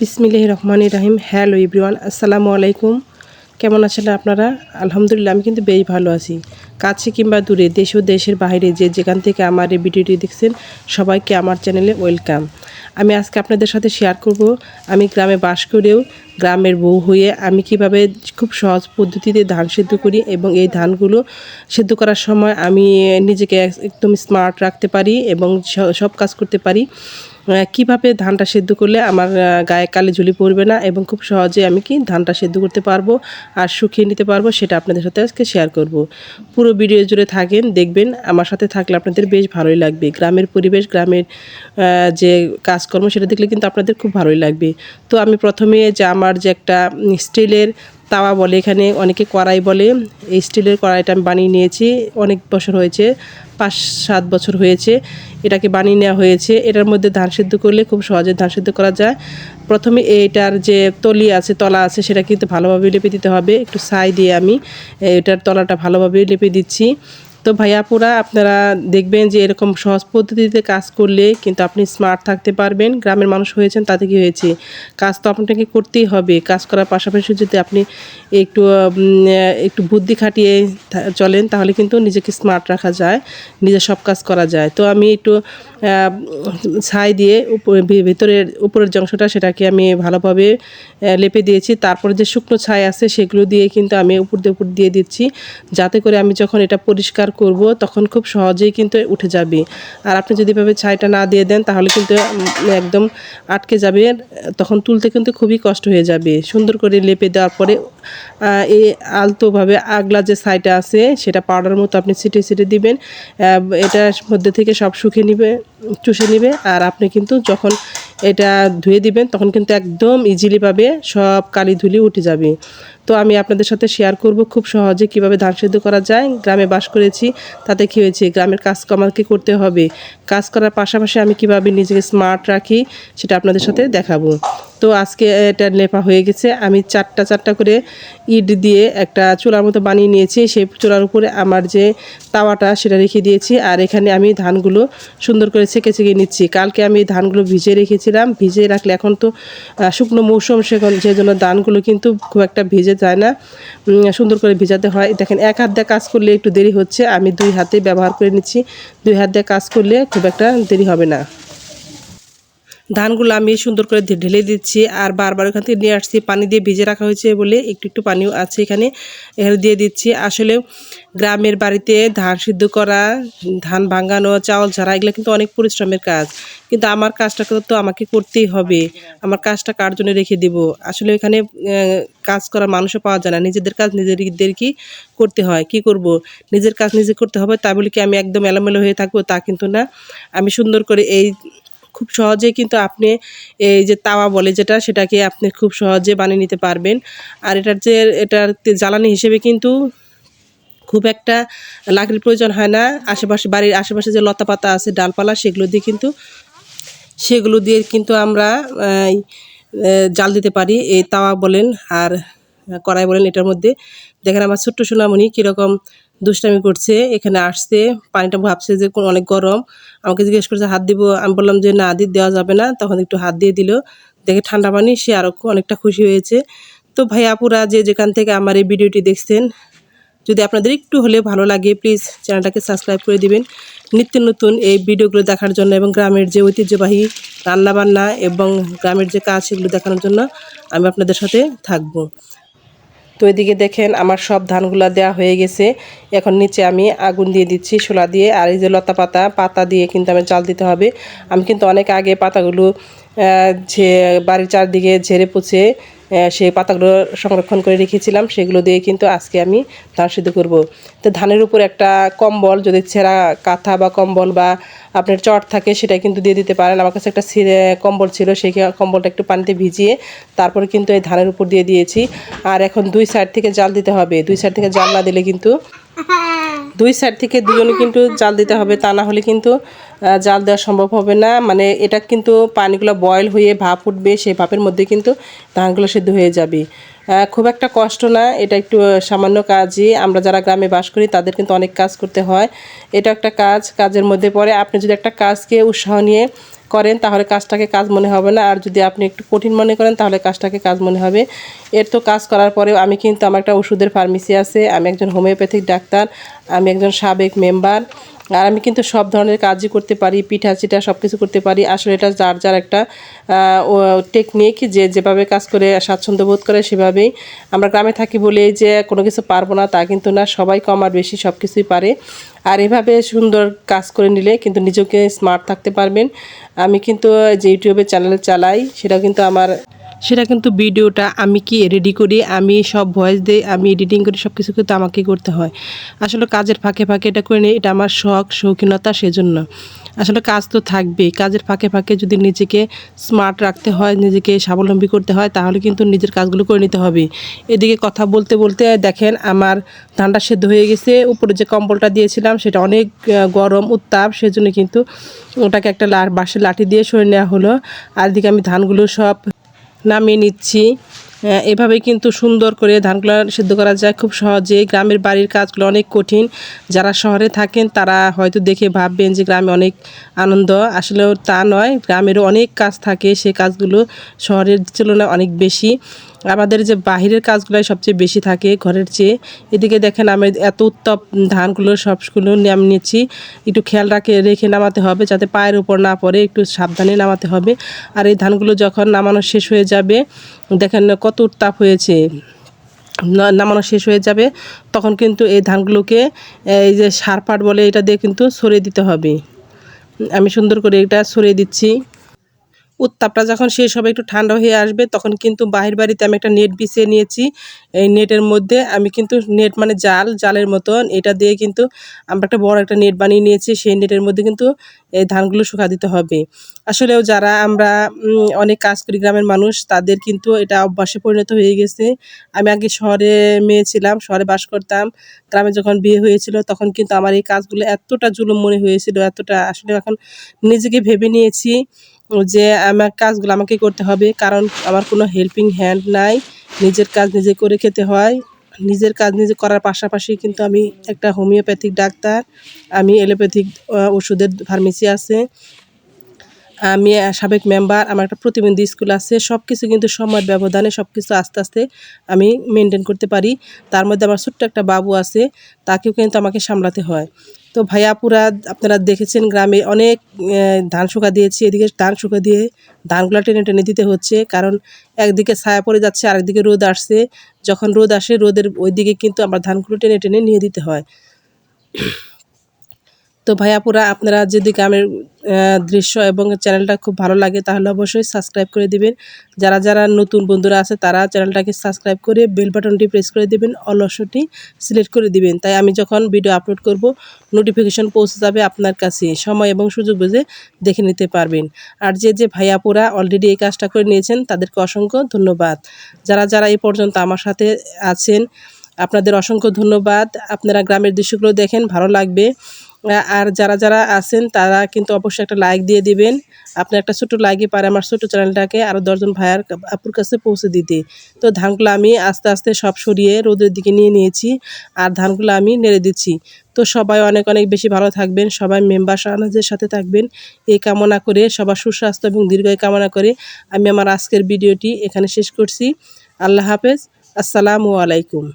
বিসমিল্লাহ রহমান রাহিম hello everyone আসসালামু আলাইকুম। কেমন আছেন আপনারা? আলহামদুলিল্লাহ, আমি কিন্তু বেশ ভালো আছি। কাছে কিংবা দূরে, দেশ ও দেশের বাইরে যে যেখান থেকে আমার এই ভিডিওটি দেখছেন, সবাইকে আমার চ্যানেলে ওয়েলকাম। আমি আজকে আপনাদের সাথে শেয়ার করব, আমি গ্রামে বাস করেও গ্রামের বউ হয়ে আমি কীভাবে খুব সহজ পদ্ধতিতে ধান সেদ্ধ করি এবং এই ধানগুলো সেদ্ধ করার সময় আমি নিজেকে একদম স্মার্ট রাখতে পারি এবং সব কাজ করতে পারি। কীভাবে ধানটা সেদ্ধ করলে আমার গায়ে কালে ঝুলি পড়বে না এবং খুব সহজে আমি কি ধানটা সেদ্ধ করতে পারব আর শুকিয়ে নিতে পারব সেটা আপনাদের সাথে আজকে শেয়ার করব। পুরো ভিডিও জুড়ে থাকেন, দেখবেন, আমার সাথে থাকলে আপনাদের বেশ ভালোই লাগবে। গ্রামের পরিবেশ, গ্রামের যে কাজকর্ম সেটা দেখলে কিন্তু আপনাদের খুব ভালোই লাগবে। তো আমি প্রথমে যে আমার যে একটা স্টিলের তাওয়া বলে, এখানে অনেকে কড়াই বলে। এই স্টিলের কড়াইটা আমি বানিয়ে নিয়েছি, অনেক বছর হয়েছে, পাঁচ সাত বছর হয়েছে। এটাকে বানিয়ে নেওয়া হয়েছে। এটার মধ্যে ধান সিদ্ধ করলে খুব সহজে ধান সিদ্ধ করা যায়। প্রথমে এটার যে তলি আছে, তলা আছে সেটা কিন্তু ভালোভাবে লেপে দিতে হবে। একটু ছাই দিয়ে আমি এটার তলাটা ভালোভাবে লেপে দিচ্ছি। তো ভাইয়াপুরা আপনারা দেখবেন যে এরকম সহজ পদ্ধতিতে কাজ করলে কিন্তু আপনি স্মার্ট থাকতে পারবেন, গ্রামের মানুষ হয়েছেন তাতে কি হয়েছে? কাজ তো আপনাকে করতেই হবে, কাজ করার পাশাপাশি যদি আপনি একটু একটু বুদ্ধি খাটিয়ে চলেন তাহলে কিন্তু নিজেকে স্মার্ট রাখা যায় নিজে সব কাজ করা যায়। তো আমি একটু ছাই দিয়ে ভিতরের, উপরের অংশটা সেটাকে আমি ভালোভাবে লেপে দিয়েছি। তারপরে যে শুকনো ছাই আছে সেগুলো দিয়ে কিন্তু আমি উপর দিয়ে উপর দিয়ে দিচ্ছি। যাতে করে আমি যখন এটা পরিষ্কার করব, তখন খুব সহজেই কিন্তু উঠে যাবে। আর আপনি যদি এভাবে ছাইটা না দিয়ে দেন, তাহলে কিন্তু একদম আটকে যাবে, তখন তুলতে কিন্তু খুবই কষ্ট হয়ে যাবে। সুন্দর করে লেপে দেওয়ার পরে এই আলতোভাবে আগলা যে ছাইটা আছে, সেটা পাউডার মতো আপনি ছিটে ছিটে দিবেন। এটার মধ্যে থেকে সব শুকিয়ে নিবে, চুষে নিবে। আর আপনি কিন্তু যখন এটা ধুয়ে দিবেন, তখন কিন্তু একদম ইজিলি পাবে, সব কালি ধুলি উঠে যাবে। তো আমি আপনাদের সাথে শেয়ার করব খুব সহজে কীভাবে ধান সেদ্ধ করা যায়। গ্রামে বাস করেছি, তাতে কী হয়েছে? গ্রামের কাজ আমাকে করতে হবে। কাজ করার পাশাপাশি আমি কীভাবে নিজেকে স্মার্ট রাখি, সেটা আপনাদের সাথে দেখাবো। তো আজকে এটা লেপা হয়ে গেছে। আমি চারটা চারটা করে ইট দিয়ে একটা চুলার মতো বানিয়ে নিয়েছি। সেই চুলার উপরে আমার যে তাওয়াটা সেটা রেখে দিয়েছি। আর এখানে আমি ধানগুলো সুন্দর করে ছেঁকে ছেঁকে নিচ্ছি। কালকে আমি ধানগুলো ভিজে রেখেছিলাম। ভিজে রাখলে এখন তো শুকনো মৌসুম, সেখান সেই জন্য ধানগুলো কিন্তু খুব একটা ভিজে যায় না। সুন্দর করে ভিজাতে হয়। দেখেন, এক হাত দিয়ে কাজ করলে একটু দেরি হচ্ছে। আমি দুই হাতে ব্যবহার করে নিচ্ছি। দুই হাত দিয়ে কাজ করলে খুব একটা দেরি হবে না। ধানগুলো আমি সুন্দর করে ঢেলে দিচ্ছি আর বারবার ওখান থেকে নিয়ে আসছি। পানি দিয়ে ভিজে রাখা হয়েছে বলে একটু একটু পানিও আছে এখানে। এখানে দিয়ে দিচ্ছি। আসলে গ্রামের বাড়িতে ধান সিদ্ধ করা, ধান ভাঙানো, চাউল ঝাড়া, এগুলো কিন্তু অনেক পরিশ্রমের কাজ। কিন্তু আমার কাজটা তো আমাকে করতেই হবে। আমার কাজটা কার জন্য রেখে দিব? আসলে এখানে কাজ করা মানুষও পাওয়া যায় না। নিজেদের কাজ নিজেদেরকেই করতে হয়? কি করব? নিজের কাজ নিজে করতে হবে। তা বলে কি আমি একদম এলোমেলো হয়ে থাকব? তা কিন্তু না। আমি সুন্দর করে এই খুব সহজেই কিন্তু আপনি এই যে তাওয়া বলে যেটা, সেটাকে আপনি খুব সহজে বানিয়ে নিতে পারবেন। আর এটার যে, এটার জ্বালানি হিসেবে কিন্তু খুব একটা লাকড়ির প্রয়োজন হয় না। আশেপাশে বাড়ির আশেপাশে যে লতা পাতা আছে, ডালপালা, সেগুলো দিয়ে কিন্তু, সেগুলো দিয়ে কিন্তু আমরা জাল দিতে পারি। এই তাওয়া বলেন আর কড়াই বলেন এটার মধ্যে। দেখেন আমার ছোট্ট সোনামণি কীরকম দুষ্টামি করছে, এখানে আসছে, পানিটা ভাবছে যে অনেক গরম। আমাকে জিজ্ঞেস করছে, হাত দিব? আমি বললাম যে, না দি দেওয়া যাবে না। তখন একটু হাত দিয়ে দিল। দেখে ঠান্ডা পানি, সে আরও অনেকটা খুশি হয়েছে। তো ভাই আপুরা, যে যেখান থেকে আমার এই ভিডিওটি দেখছেন, যদি আপনাদের একটু হলে ভালো লাগে, প্লিজ চ্যানেলটাকে সাবস্ক্রাইব করে দিবেন। নিত্য নতুন এই ভিডিওগুলো দেখার জন্য এবং গ্রামের যে ঐতিহ্যবাহী রান্নাবান্না এবং গ্রামের যে কাজ, সেগুলো দেখানোর জন্য আমি আপনাদের সাথে থাকব। তো এদিকে দেখেন আমার সব ধানগুলো দেওয়া হয়ে গেছে। এখন নিচে আমি আগুন দিয়ে দিচ্ছি, শোলা দিয়ে। আর এই যে লতা পাতা পাতা দিয়ে কিন্তু আমি চাল দিতে হবে। আমি কিন্তু অনেক আগে পাতাগুলো যে বাড়ির চারদিকে ঝেড়ে পুছে সেই পাতাগুলো সংরক্ষণ করে রেখেছিলাম, সেগুলো দিয়ে কিন্তু আজকে আমি ধান সিদ্ধ করব। তো ধানের উপর একটা কম্বল, যদি ছেঁড়া কাঁথা বা কম্বল বা আপনার চট থাকে, সেটা কিন্তু দিয়ে দিতে পারেন। আমার কাছে একটা কম্বল ছিল, সেই কম্বলটা একটু পানিতে ভিজিয়ে তারপরে কিন্তু এই ধানের উপর দিয়ে দিয়েছি। আর এখন দুই সাইড থেকে জাল দিতে হবে। দুই সাইড থেকে জাল না দিলে কিন্তু দুই সাইড থেকে দুজনে কিন্তু জাল দিতে হবে, তা না হলে কিন্তু জাল দেওয়া সম্ভব হবে না। মানে এটা কিন্তু পানিগুলো বয়েল হয়ে ভাপ উঠবে, সেই ভাপের মধ্যে কিন্তু ধানগুলো সেদ্ধ হয়ে যাবে। খুব একটা কষ্ট না, এটা একটু সামান্য কাজই। আমরা যারা গ্রামে বাস করি, তাদের কিন্তু অনেক কাজ করতে হয়। এটা একটা কাজ, কাজের মধ্যে পড়ে। আপনি যদি একটা কাজকে উৎসাহ নিয়ে করেন, তাহলে কাজটাকে কাজ মনে হবে না। আর যদি আপনি একটু কঠিন মনে করেন, তাহলে কাজটাকে কাজ মনে হবে। এর তো কাজ করার পরেও আমি কিন্তু, আমার একটা ওষুধের ফার্মেসি আছে। আমি একজন হোমিওপ্যাথিক ডাক্তার, আমি একজন সাবেক মেম্বার আর আমি কিন্তু সব ধরনের কাজই করতে পারি, পিঠা চিঠা সব কিছু করতে পারি। আসলে এটা যার যার একটা টেকনিক যে যেভাবে কাজ করে, স্বাচ্ছন্দ্য বোধ করে সেভাবেই আমরা গ্রামে থাকি বলেই যে কোনো কিছু পারব না, তা কিন্তু না, সবাই কম আর বেশি সব কিছুই পারে। আর এভাবে সুন্দর কাজ করে নিলে কিন্তু নিজেকে স্মার্ট থাকতে পারবেন। আমি কিন্তু যে ইউটিউবে চ্যানেল চালাই সেটা কিন্তু আমার সেটা কিন্তু ভিডিওটা আমি কি রেডি করি? আমি সব ভয়েস দিই, আমি এডিটিং করি সব কিছু কিন্তু আমাকেই করতে হয়। আসলে কাজের ফাঁকে ফাঁকে এটা করে নিই, এটা আমার শখ, শৌখিনতা সেজন্য। আসলে কাজ তো থাকবেই। কাজের ফাঁকে ফাঁকে যদি নিজেকে স্মার্ট রাখতে হয়, নিজেকে স্বাবলম্বী করতে হয়, তাহলে কিন্তু নিজের কাজগুলো করে নিতে হবে এদিকে কথা বলতে বলতে দেখেন, আমার ধানটা সেদ্ধ হয়ে গেছে। উপরে যে কম্বলটা দিয়েছিলাম, সেটা অনেক গরম, উত্তাপ, সেজন্য কিন্তু ওটাকে একটা লা, বাঁশের লাঠি দিয়ে সরে নেওয়া হলো। আর এদিকে আমি ধানগুলো সব নামিয়ে নিচ্ছি। এভাবে কিন্তু সুন্দর করে ধানগুলো সিদ্ধ করা যায় খুব সহজে। গ্রামের বাড়ির কাজগুলো অনেক কঠিন। যারা শহরে থাকেন তারা হয়তো দেখে ভাববেন যে গ্রামে অনেক আনন্দ। আসলেও তা নয়, গ্রামেরও অনেক কাজ থাকে। সে কাজগুলো শহরের তুলনায় অনেক বেশি। আমাদের যে বাহিরের কাজগুলোই সবচেয়ে বেশি থাকে ঘরের চেয়ে। এদিকে দেখেন আমি এত উত্তপ ধানগুলো, সবগুলো নাম নিচ্ছি একটু খেয়াল রাখে, রেখে নামাতে হবে যাতে পায়ের উপর না পড়ে, একটু সাবধানে নামাতে হবে। আর এই ধানগুলো যখন নামানো শেষ হয়ে যাবে, দেখেন কত উত্তাপ হয়েছে। নামানো শেষ হয়ে যাবে, তখন কিন্তু এই ধানগুলোকে, এই যে সার পাট বলে এটা দিয়ে কিন্তু সরিয়ে দিতে হবে। আমি সুন্দর করে এটা সরিয়ে দিচ্ছি। উত্তাপটা যখন শেষ হবে, একটু ঠান্ডা হয়ে আসবে, তখন কিন্তু বাহির বাড়িতে আমি একটা নেট বিছিয়ে নিয়েছি। এই নেটের মধ্যে আমি কিন্তু নেট মানে জাল, জালের মতন, এটা দিয়ে কিন্তু আমরা একটা বড় একটা নেট বানিয়ে নিয়েছি। সেই নেটের মধ্যে কিন্তু এই ধানগুলো শুকা দিতে হবে। আসলেও যারা আমরা অনেক কাজ করি গ্রামের মানুষ, তাদের কিন্তু এটা অভ্যাসে পরিণত হয়ে গেছে। আমি আগে শহরে মেয়ে ছিলাম শহরে বাস করতাম। গ্রামে যখন বিয়ে হয়েছিল, তখন কিন্তু আমার এই কাজগুলো এতটা জুলুম মনে হয়েছিল, এতটা আসলে এখন নিজেকে ভেবে নিয়েছি। যে আমার কাজগুলো আমাকে করতে হবে, কারণ আমার কোনো হেল্পিং হ্যান্ড নাই। নিজের কাজ নিজে করে খেতে হয়। নিজের কাজ নিজে করার পাশাপাশি কিন্তু আমি একটা হোমিওপ্যাথিক ডাক্তার। আমি এলোপ্যাথিক ওষুধের ফার্মেসি আছে। আমি সাবেক মেম্বার আমার একটা প্রতিবন্ধী স্কুল আছে। সব কিছু কিন্তু সময়ের ব্যবধানে সব কিছু আস্তে আস্তে আমি মেনটেন করতে পারি। তার মধ্যে আমার ছোট্ট একটা বাবু আছে, তাকেও কিন্তু আমাকে সামলাতে হয়। তো ভাইয়াপুরা আপনারা দেখেছেন গ্রামে অনেক ধান শুকা দিয়েছি, এদিকে ধান শুকা দিয়ে ধানগুলো টেনে টেনে দিতে হচ্ছে, কারণ একদিকে ছায়া পড়ে যাচ্ছে, আরেকদিকে রোদ আসছে। যখন রোদ আসে, রোদের ওইদিকে কিন্তু আমার ধানগুলো টেনে টেনে নিয়ে দিতে হয়। তো ভাইয়াপুরা আপনারা যদি গ্রামের দৃশ্য এবং চ্যানেলটা খুব ভালো লাগে, তাহলে অবশ্যই সাবস্ক্রাইব করে দিবেন। যারা যারা নতুন বন্ধুরা আছে, তারা চ্যানেলটাকে সাবস্ক্রাইব করে বেল বাটনটি প্রেস করে দিবেন অল অপশনটি সিলেক্ট করে দিবেন। তাই আমি যখন ভিডিও আপলোড করব, নোটিফিকেশন পৌঁছে যাবে আপনার কাছে। সময় এবং সুযোগ বুঝে দেখে নিতে পারবেন। আর যে যে ভাইয়াপুরা অলরেডি এই কাজটা করে নিয়েছেন, তাদেরকে অসংখ্য ধন্যবাদ। যারা যারা এই পর্যন্ত আমার সাথে আছেন, আপনাদের অসংখ্য ধন্যবাদ। আপনারা গ্রামের দৃশ্যগুলো দেখেন, ভালো লাগবে। আর যারা যারা আছেন, তারা কিন্তু অবশ্যই একটা লাইক দিয়ে দিবেন। আপনি একটা ছোটো লাইকই পারে আমার ছোটো চ্যানেলটাকে আরও দশজন ভাইয়ার আপুর কাছে পৌঁছে দিতে। তো ধানগুলো আমি আস্তে আস্তে সব সরিয়ে রোদের দিকে নিয়ে নিয়েছি আর ধানগুলো আমি নেড়ে দিচ্ছি। তো সবাই অনেক অনেক বেশি ভালো থাকবেন, সবাই মেম্বার সাহায্যের সাথে থাকবেন। এই কামনা করে সবার সুস্বাস্থ্য এবং দীর্ঘায়ু কামনা করে আমি আমার আজকের ভিডিওটি এখানে শেষ করছি। আল্লাহ হাফেজ, আসসালামু আলাইকুম।